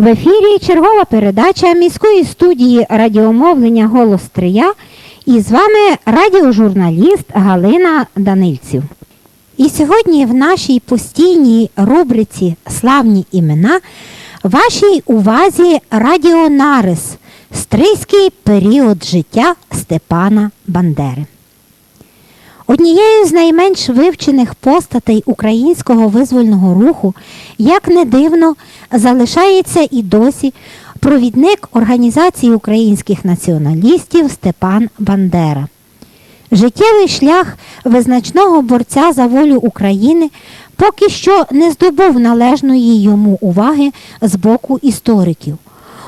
В ефірі чергова передача міської студії радіомовлення Голос Стрия і з вами радіожурналіст Галина Данильців. І сьогодні в нашій постійній рубриці Славні імена вашій увазі радіонарис Стрийський період життя Степана Бандери. Однією з найменш вивчених постатей українського визвольного руху, як не дивно, залишається і досі провідник Організації українських націоналістів Степан Бандера. Життєвий шлях визначного борця за волю України поки що не здобув належної йому уваги з боку істориків.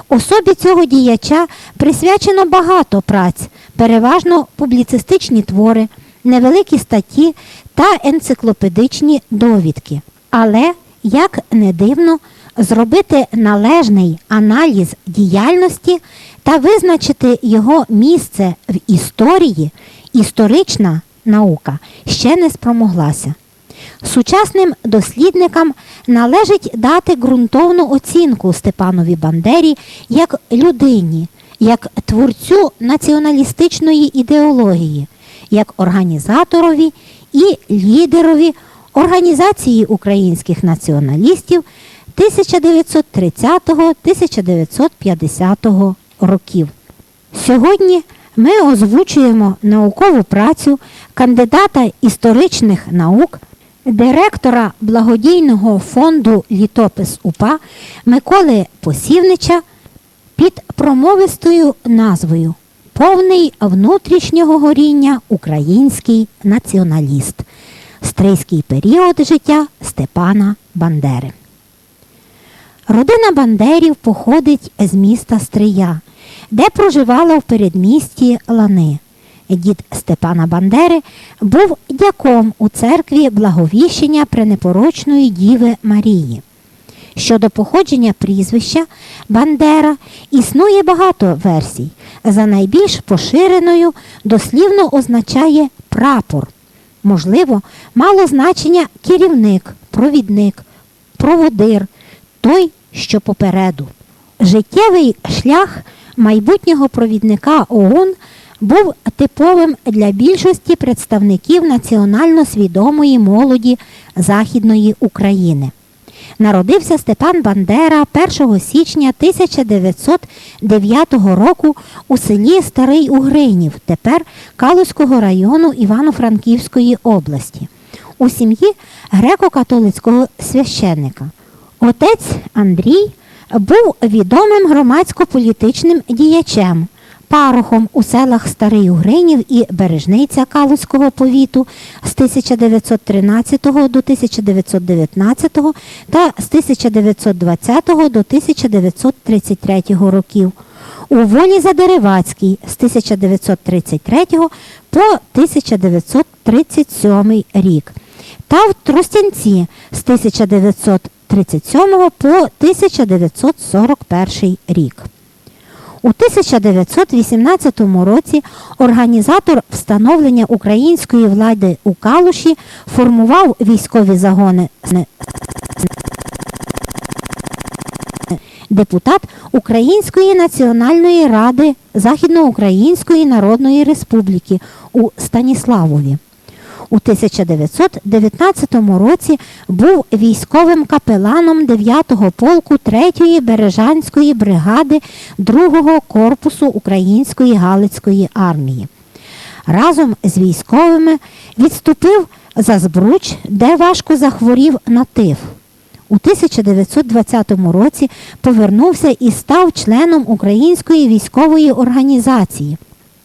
Особі цього діяча присвячено багато праць, переважно публіцистичні твори, невеликі статті та енциклопедичні довідки. Але, як не дивно, зробити належний аналіз діяльності та визначити його місце в історії, історична наука ще не спромоглася. Сучасним дослідникам належить дати ґрунтовну оцінку Степанові Бандері як людині, як творцю націоналістичної ідеології, як організаторові і лідерові Організації українських націоналістів 1930-1950 років. Сьогодні ми озвучуємо наукову працю кандидата історичних наук, директора благодійного фонду Літопис УПА Миколи Посівнича під промовистою назвою Повний внутрішнього горіння український націоналіст. Стрийський період життя Степана Бандери. Родина Бандерів походить з міста Стрия, де проживала в передмісті Лани. Дід Степана Бандери був дяком у церкві благовіщення пренепорочної Діви Марії. Щодо походження прізвища Бандера існує багато версій. За найбільш поширеною дослівно означає прапор. Можливо, мало значення керівник, провідник, проводир, той, що попереду. Життєвий шлях майбутнього провідника ОУН був типовим для більшості представників національно свідомої молоді Західної України. Народився Степан Бандера 1 січня 1909 року у селі Старий Угринів, тепер Калузького району Івано-Франківської області, у сім'ї греко-католицького священника. Отець Андрій був відомим громадсько-політичним діячем, парохом у селах Старий Угринів і Бережниця Калузького повіту з 1913 до 1919 та з 1920 до 1933 років. У волі Задеревацькій з 1933 по 1937 рік та в Тростянці з 1937 по 1941 рік. У 1918 році організатор встановлення української влади у Калуші формував військові загони депутат Української національної ради Західноукраїнської Народної Республіки у Станіславові. У 1919 році був військовим капеланом 9-го полку 3-ї Бережанської бригади 2-го корпусу Української Галицької армії. Разом з військовими відступив за Збруч, де важко захворів на тиф. У 1920 році повернувся і став членом Української військової організації.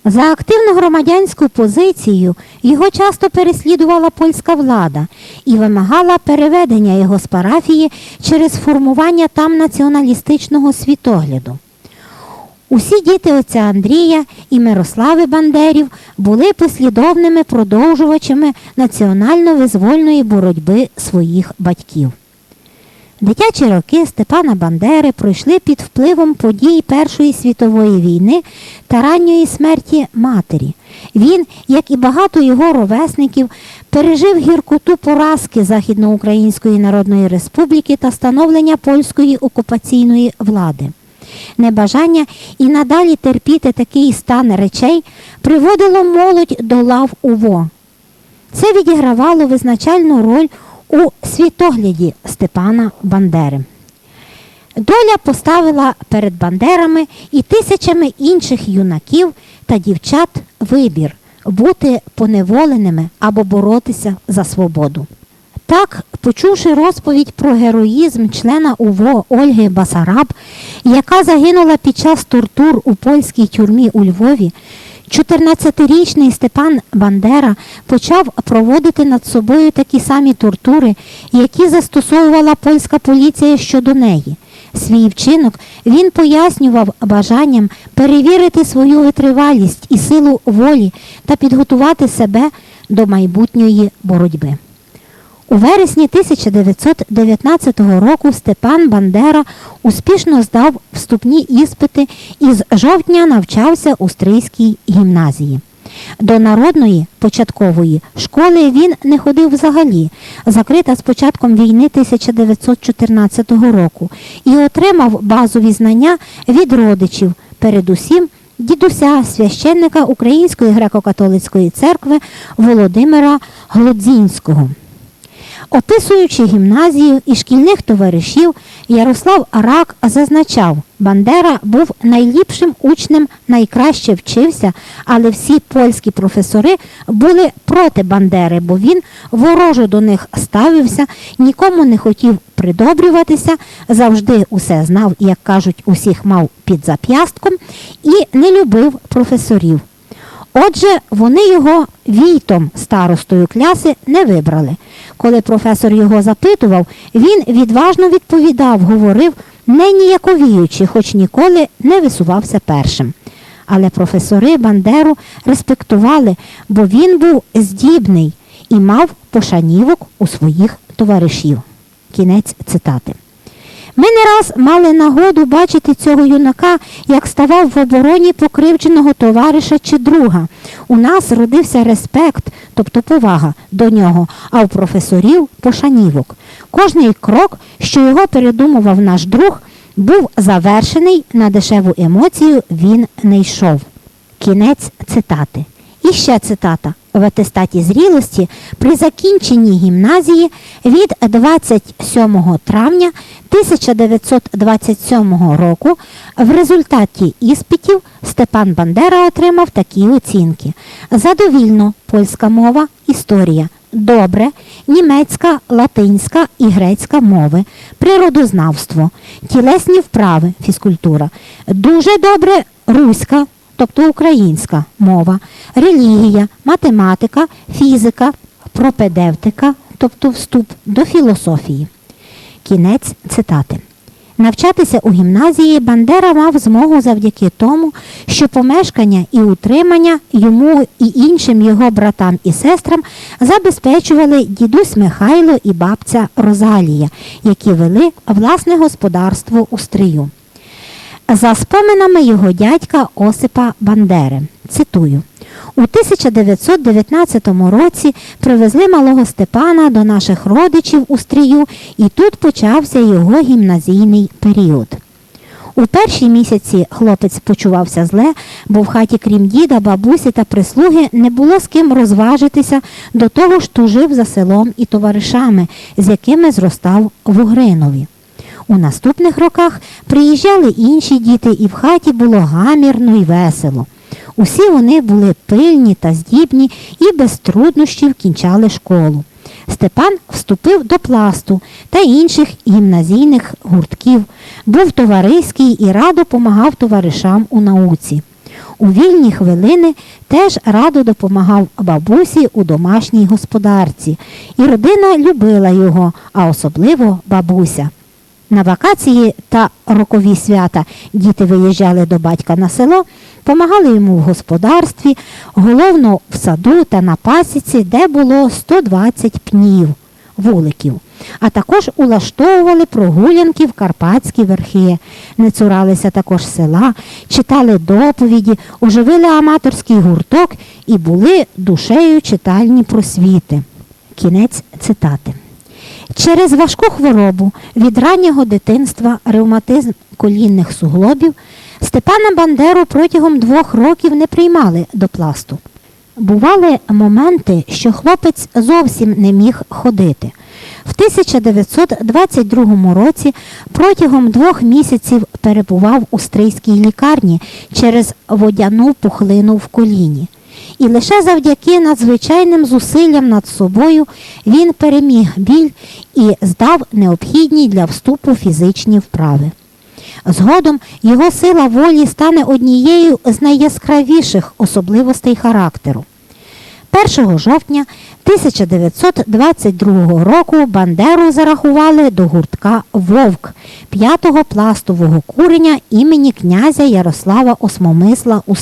За активну громадянську позицію його часто переслідувала польська влада і вимагала переведення його з парафії через формування там націоналістичного світогляду. Усі діти отця Андрія і Мирослави Бандерів були послідовними продовжувачами національно-визвольної боротьби своїх батьків. Дитячі роки Степана Бандери пройшли під впливом подій Першої світової війни та ранньої смерті матері. Він, як і багато його ровесників, пережив гіркоту поразки Західноукраїнської Народної Республіки та становлення польської окупаційної влади. Небажання і надалі терпіти такий стан речей приводило молодь до лав УВО. Це відігравало визначальну роль у світогляді Степана Бандери. Доля поставила перед Бандерами і тисячами інших юнаків та дівчат вибір бути поневоленими або боротися за свободу. Так, почувши розповідь про героїзм члена УВО Ольги Басараб, яка загинула під час тортур у польській тюрмі у Львові, 14-річний Степан Бандера почав проводити над собою такі самі тортури, які застосовувала польська поліція щодо неї. Свій вчинок він пояснював бажанням перевірити свою витривалість і силу волі та підготувати себе до майбутньої боротьби. У вересні 1919 року Степан Бандера успішно здав вступні іспити і з жовтня навчався у Стрийській гімназії. До народної початкової школи він не ходив взагалі, закрита з початком війни 1914 року, і отримав базові знання від родичів, передусім дідуся священника Української греко-католицької церкви Володимира Глодзінського. Описуючи гімназію і шкільних товаришів, Ярослав Арак зазначав, Бандера був найліпшим учнем, найкраще вчився, але всі польські професори були проти Бандери, бо він ворожо до них ставився, нікому не хотів придобрюватися, завжди усе знав, як кажуть, усіх мав під зап'ястком, і не любив професорів. Отже, вони його війтом старостою кляси не вибрали. Коли професор його запитував, він відважно відповідав, говорив, не ніяковіючи, хоч ніколи не висувався першим. Але професори Бандеру респектували, бо він був здібний і мав пошанівок у своїх товаришів. Кінець цитати. Ми не раз мали нагоду бачити цього юнака, як ставав в обороні покривдженого товариша чи друга. У нас родився респект, тобто повага до нього, а у професорів пошанівок. Кожний крок, що його передумував наш друг, був завершений на дешеву емоцію він не йшов. Кінець цитати. І ще цитата. В атестаті зрілості при закінченні гімназії від 27 травня 1927 року в результаті іспитів Степан Бандера отримав такі оцінки: задовільно польська мова, історія, добре, німецька, латинська і грецька мови, природознавство, тілесні вправи, фізкультура, дуже добре. Руська тобто українська мова, релігія, математика, фізика, пропедевтика, тобто вступ до філософії. Кінець цитати. Навчатися у гімназії Бандера мав змогу завдяки тому, що помешкання і утримання йому і іншим його братам і сестрам забезпечували дідусь Михайло і бабця Розалія, які вели власне господарство у стрию. За споминами його дядька Осипа Бандери. Цитую. У 1919 році привезли малого Степана до наших родичів у стрію, і тут почався його гімназійний період. У перші місяці хлопець почувався зле, бо в хаті, крім діда, бабусі та прислуги, не було з ким розважитися, до того ж тужив за селом і товаришами, з якими зростав в Угринові. У наступних роках приїжджали інші діти, і в хаті було гамірно і весело. Усі вони були пильні та здібні і без труднощів кінчали школу. Степан вступив до пласту та інших гімназійних гуртків, був товариський і радо помагав товаришам у науці. У вільні хвилини теж радо допомагав бабусі у домашній господарці, і родина любила його, а особливо бабуся. На вакації та рокові свята діти виїжджали до батька на село, помагали йому в господарстві, головно в саду та на пасіці, де було 120 пнів, вуликів. А також улаштовували прогулянки в Карпатські верхи, не цуралися також села, читали доповіді, оживили аматорський гурток і були душею читальні просвіти. Кінець цитати. Через важку хворобу від раннього дитинства ревматизм колінних суглобів Степана Бандеру протягом двох років не приймали до пласту. Бували моменти, що хлопець зовсім не міг ходити. В 1922 році протягом двох місяців перебував у стрийській лікарні через водяну пухлину в коліні. І лише завдяки надзвичайним зусиллям над собою він переміг біль і здав необхідні для вступу фізичні вправи. Згодом його сила волі стане однією з найяскравіших особливостей характеру. 1 жовтня 1922 року Бандеру зарахували до гуртка Вовк 5-го пластового курення імені князя Ярослава Осмомисла у.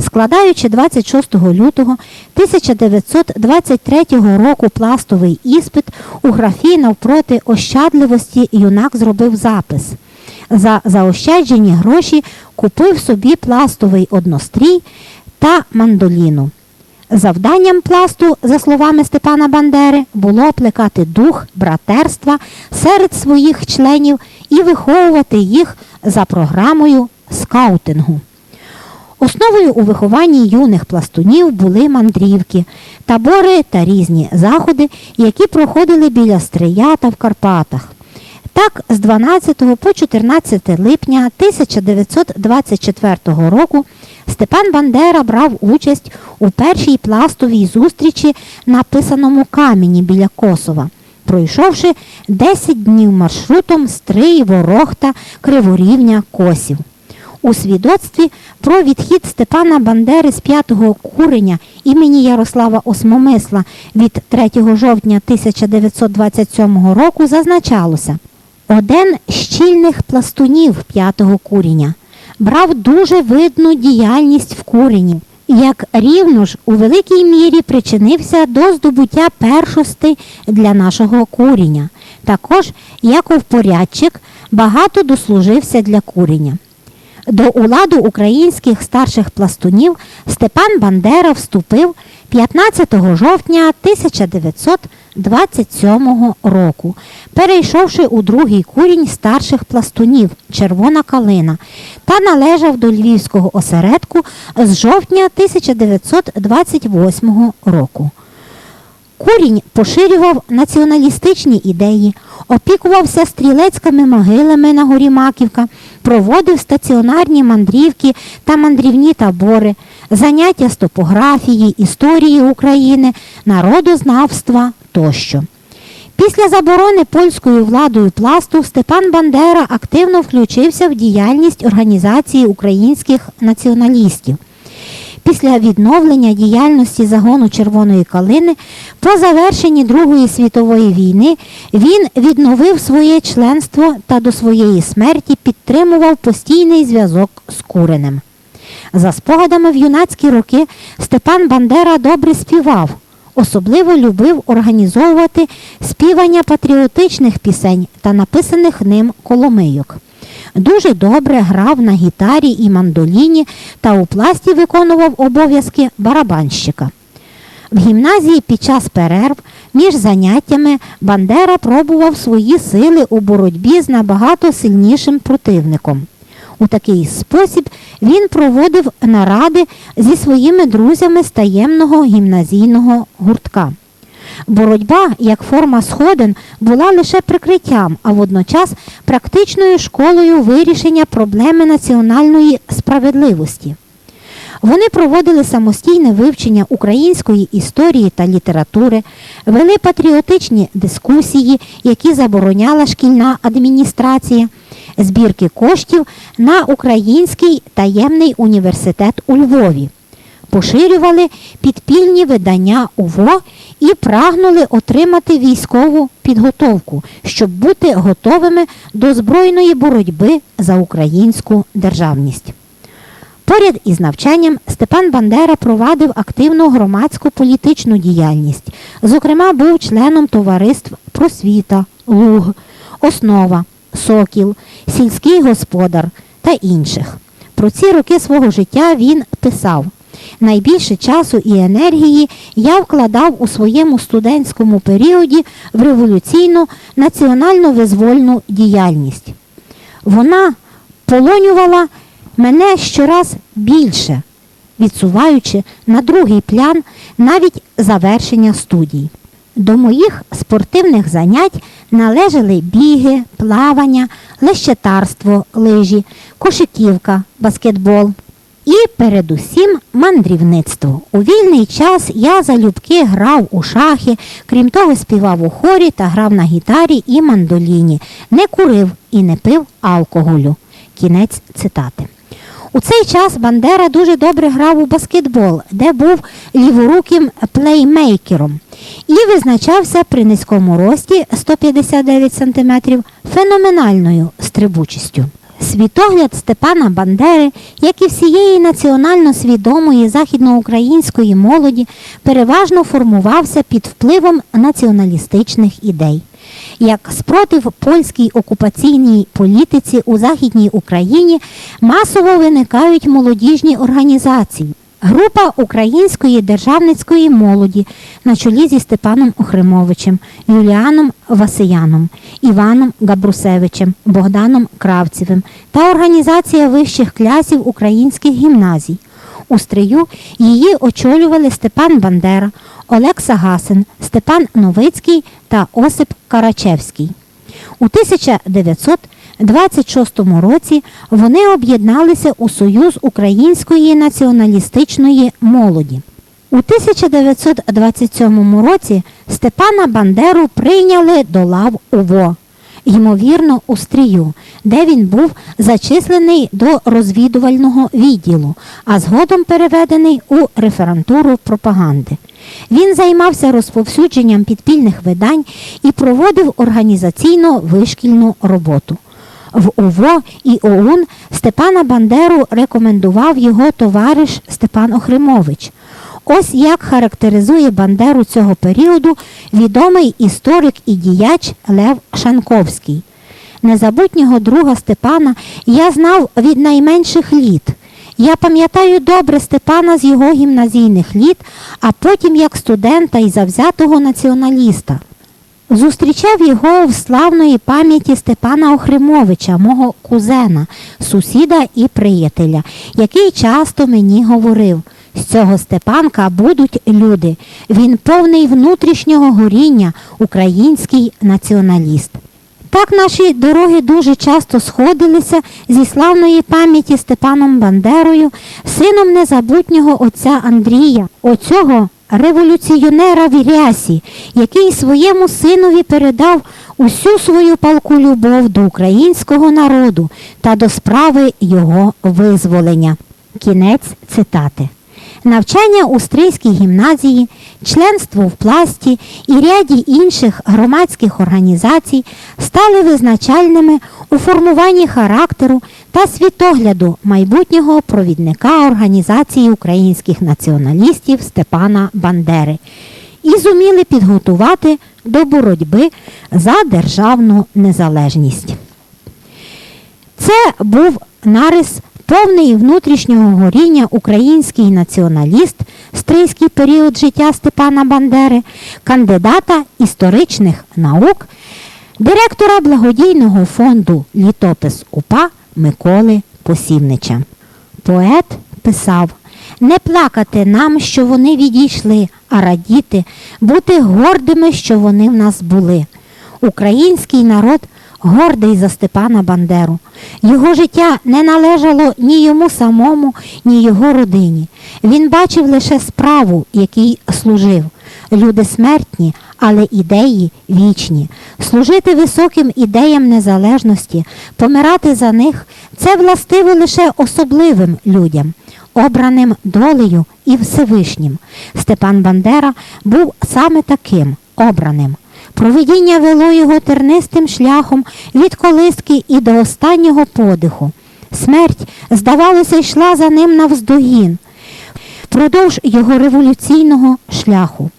Складаючи 26 лютого 1923 року пластовий іспит, у графі навпроти ощадливості юнак зробив запис. За заощаджені гроші купив собі пластовий однострій та мандоліну. Завданням пласту, за словами Степана Бандери, було плекати дух братерства серед своїх членів і виховувати їх за програмою скаутингу. Основою у вихованні юних пластунів були мандрівки, табори та різні заходи, які проходили біля Стрия та в Карпатах. Так, з 12 по 14 липня 1924 року Степан Бандера брав участь у першій пластовій зустрічі на писаному камені біля Косова, пройшовши 10 днів маршрутом Стрий, Ворохта, Криворівня, Косів. У свідоцтві про відхід Степана Бандери з п'ятого куреня імені Ярослава Осмомисла від 3 жовтня 1927 року зазначалося один з щільних пластунів п'ятого куріння брав дуже видну діяльність в курені, як рівно ж у великій мірі причинився до здобуття першости для нашого куріння. Також, як порядчик, багато дослужився для курення. До уладу українських старших пластунів Степан Бандера вступив 15 жовтня 1927 року, перейшовши у другий курінь старших пластунів Червона калина та належав до львівського осередку з жовтня 1928 року. Курінь поширював націоналістичні ідеї, опікувався стрілецькими могилами на горі Маківка, проводив стаціонарні мандрівки та мандрівні табори, заняття з топографії, історії України, народознавства тощо. Після заборони польською владою пласту Степан Бандера активно включився в діяльність організації українських націоналістів. Після відновлення діяльності загону Червоної калини по завершенні Другої світової війни він відновив своє членство та до своєї смерті підтримував постійний зв'язок з Куренем. За спогадами в юнацькі роки Степан Бандера добре співав, особливо любив організовувати співання патріотичних пісень та написаних ним коломийок. Дуже добре грав на гітарі і мандоліні та у пласті виконував обов'язки барабанщика. В гімназії під час перерв між заняттями Бандера пробував свої сили у боротьбі з набагато сильнішим противником. У такий спосіб він проводив наради зі своїми друзями з таємного гімназійного гуртка. Боротьба як форма сходин була лише прикриттям, а водночас практичною школою вирішення проблеми національної справедливості. Вони проводили самостійне вивчення української історії та літератури, вели патріотичні дискусії, які забороняла шкільна адміністрація, збірки коштів на Український таємний університет у Львові. Поширювали підпільні видання УВО і прагнули отримати військову підготовку, щоб бути готовими до збройної боротьби за українську державність. Поряд із навчанням Степан Бандера провадив активну громадську політичну діяльність. Зокрема, був членом товариств Просвіта, Луг, Основа, Сокіл, Сільський господар та інших. Про ці роки свого життя він писав. Найбільше часу і енергії я вкладав у своєму студентському періоді в революційну національно-визвольну діяльність. Вона полонювала мене щораз більше, відсуваючи на другий план навіть завершення студій. До моїх спортивних занять належали біги, плавання, лещетарство, лижі, кошиківка, баскетбол і передусім мандрівництво. У вільний час я залюбки грав у шахи, крім того, співав у хорі та грав на гітарі і мандоліні, не курив і не пив алкоголю. Кінець цитати. У цей час Бандера дуже добре грав у баскетбол, де був ліворуким плеймейкером і визначався при низькому рості 159 см феноменальною стрибучістю. Світогляд Степана Бандери, як і всієї національно свідомої західноукраїнської молоді, переважно формувався під впливом націоналістичних ідей. Як спротив польській окупаційній політиці у Західній Україні масово виникають молодіжні організації. Група української державницької молоді на чолі зі Степаном Охримовичем, Юліаном Васияном, Іваном Габрусевичем, Богданом Кравцевим та організація вищих класів українських гімназій. У стрию її очолювали Степан Бандера, Олег Сагасин, Степан Новицький та Осип Карачевський. У 1926 році вони об'єдналися у Союз української націоналістичної молоді. У 1927 році Степана Бандеру прийняли до лав УВО, ймовірно, у стрію, де він був зачислений до розвідувального відділу, а згодом переведений у реферантуру пропаганди. Він займався розповсюдженням підпільних видань і проводив організаційно вишкільну роботу. В УВО і ОУН Степана Бандеру рекомендував його товариш Степан Охримович. Ось як характеризує Бандеру цього періоду відомий історик і діяч Лев Шанковський. Незабутнього друга Степана я знав від найменших літ. Я пам'ятаю добре Степана з його гімназійних літ, а потім як студента і завзятого націоналіста. Зустрічав його в славної пам'яті Степана Охримовича, мого кузена, сусіда і приятеля, який часто мені говорив. З цього Степанка будуть люди. Він повний внутрішнього горіння, український націоналіст. Так наші дороги дуже часто сходилися зі славної пам'яті Степаном Бандерою, сином незабутнього отця Андрія, оцього революціонера в рясі, який своєму синові передав усю свою палку любов до українського народу та до справи його визволення. Кінець цитати. Навчання у Стрийській гімназії, членство в пласті і ряді інших громадських організацій стали визначальними у формуванні характеру та світогляду майбутнього провідника організації українських націоналістів Степана Бандери і зуміли підготувати до боротьби за державну незалежність. Це був нарис повний внутрішнього горіння український націоналіст, стрийський період життя Степана Бандери, кандидата історичних наук, директора благодійного фонду Літопис УПА Миколи Посівнича. Поет писав не плакати нам, що вони відійшли, а радіти, бути гордими, що вони в нас були. Український народ гордий за Степана Бандеру. Його життя не належало ні йому самому, ні його родині. Він бачив лише справу, який служив. Люди смертні, але ідеї вічні. Служити високим ідеям незалежності, помирати за них це властиво лише особливим людям. обраним долею і Всевишнім. Степан Бандера був саме таким обраним. Провидіння вело його тернистим шляхом від колиски і до останнього подиху. Смерть, здавалося, йшла за ним навздогін впродовж його революційного шляху.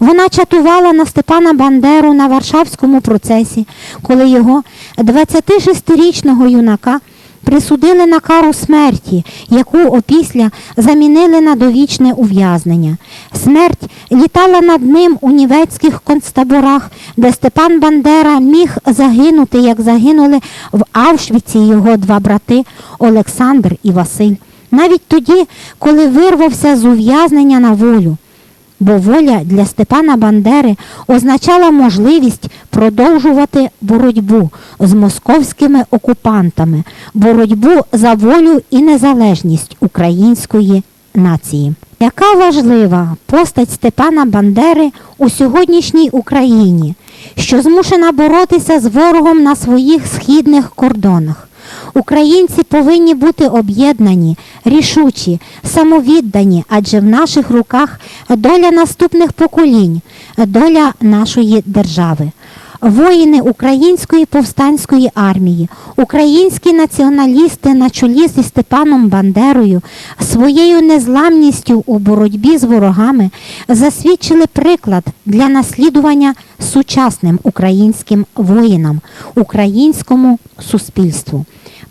Вона чатувала на Степана Бандеру на Варшавському процесі, коли його 26-річного юнака присудили на кару смерті, яку опісля замінили на довічне ув'язнення. Смерть літала над ним у німецьких концтаборах, де Степан Бандера міг загинути, як загинули в Авшвіці його два брати Олександр і Василь. Навіть тоді, коли вирвався з ув'язнення на волю. Бо воля для Степана Бандери означала можливість продовжувати боротьбу з московськими окупантами, боротьбу за волю і незалежність української нації. Яка важлива постать Степана Бандери у сьогоднішній Україні, що змушена боротися з ворогом на своїх східних кордонах? Українці повинні бути об'єднані, рішучі, самовіддані, адже в наших руках доля наступних поколінь, доля нашої держави. Воїни Української повстанської армії, українські націоналісти на чолі зі Степаном Бандерою своєю незламністю у боротьбі з ворогами засвідчили приклад для наслідування сучасним українським воїнам, українському суспільству.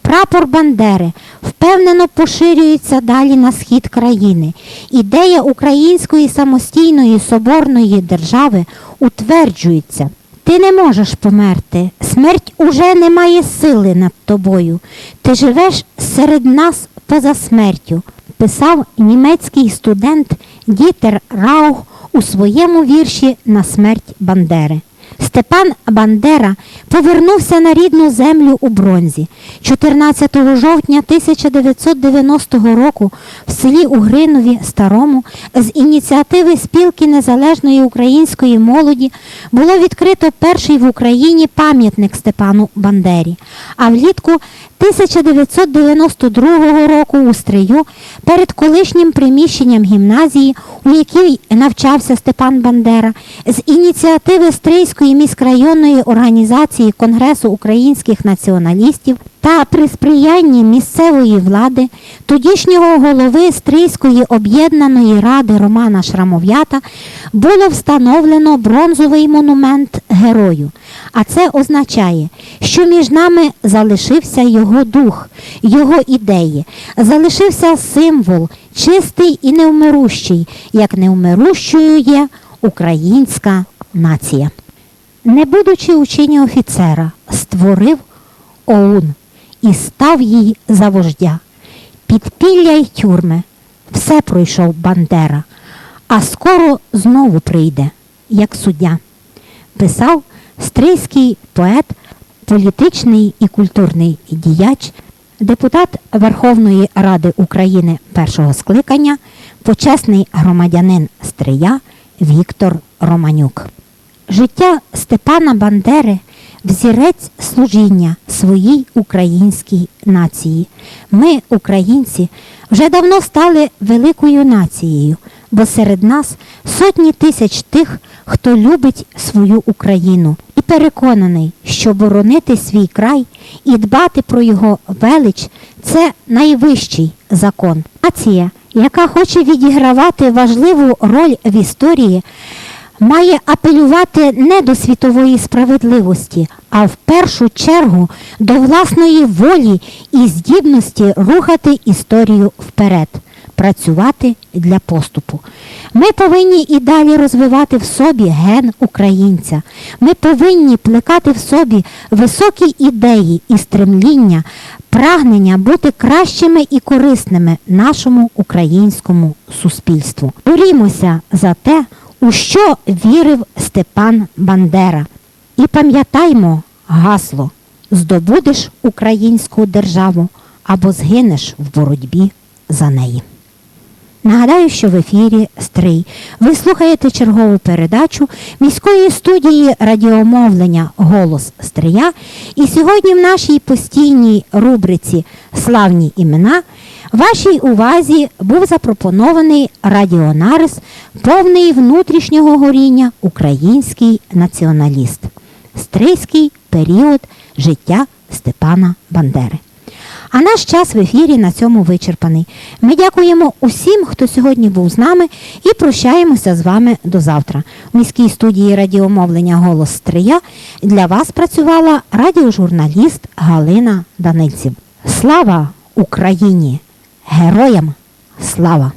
Прапор Бандери впевнено поширюється далі на схід країни. Ідея української самостійної соборної держави утверджується. Ти не можеш померти. Смерть уже не має сили над тобою. Ти живеш серед нас поза смертю, писав німецький студент Дітер Раух у своєму вірші на смерть Бандери. Степан Бандера повернувся на рідну землю у бронзі. 14 жовтня 1990 року в селі Угринові Старому з ініціативи спілки незалежної української молоді було відкрито перший в Україні пам'ятник Степану Бандері. А влітку 1992 року у Стрию перед колишнім приміщенням гімназії, у якій навчався Степан Бандера, з ініціативи Стрийської міськрайонної організації Конгресу українських націоналістів та при сприянні місцевої влади тодішнього голови Стрийської об'єднаної ради Романа Шрамов'ята було встановлено бронзовий монумент герою. А це означає, що між нами залишився його дух, його ідеї, залишився символ, чистий і невмирущий, як невмирущою є українська нація. Не будучи у чині офіцера, створив ОУН і став їй за вождя. Підпілля й тюрми, все пройшов Бандера, а скоро знову прийде, як суддя. Писав стрийський поет, політичний і культурний діяч, депутат Верховної Ради України першого скликання, почесний громадянин Стрия Віктор Романюк. Життя Степана Бандери взірець служіння своїй українській нації. Ми, українці, вже давно стали великою нацією, бо серед нас сотні тисяч тих, хто любить свою Україну і переконаний, що боронити свій край і дбати про його велич це найвищий закон. Нація, яка хоче відігравати важливу роль в історії, має апелювати не до світової справедливості, а в першу чергу до власної волі і здібності рухати історію вперед, працювати для поступу. Ми повинні і далі розвивати в собі ген українця. Ми повинні плекати в собі високі ідеї і стремління, прагнення бути кращими і корисними нашому українському суспільству. Борімося за те, у що вірив Степан Бандера. І пам'ятаймо гасло здобудеш українську державу або згинеш в боротьбі за неї. Нагадаю, що в ефірі Стрий. Ви слухаєте чергову передачу міської студії радіомовлення Голос Стрия. І сьогодні в нашій постійній рубриці Славні імена Вашій увазі був запропонований радіонарис повний внутрішнього горіння український націоналіст. Стрийський період життя Степана Бандери. А наш час в ефірі на цьому вичерпаний. Ми дякуємо усім, хто сьогодні був з нами, і прощаємося з вами до завтра. У міській студії радіомовлення Голос Стрия для вас працювала радіожурналіст Галина Данильців. Слава Україні! Героям слава!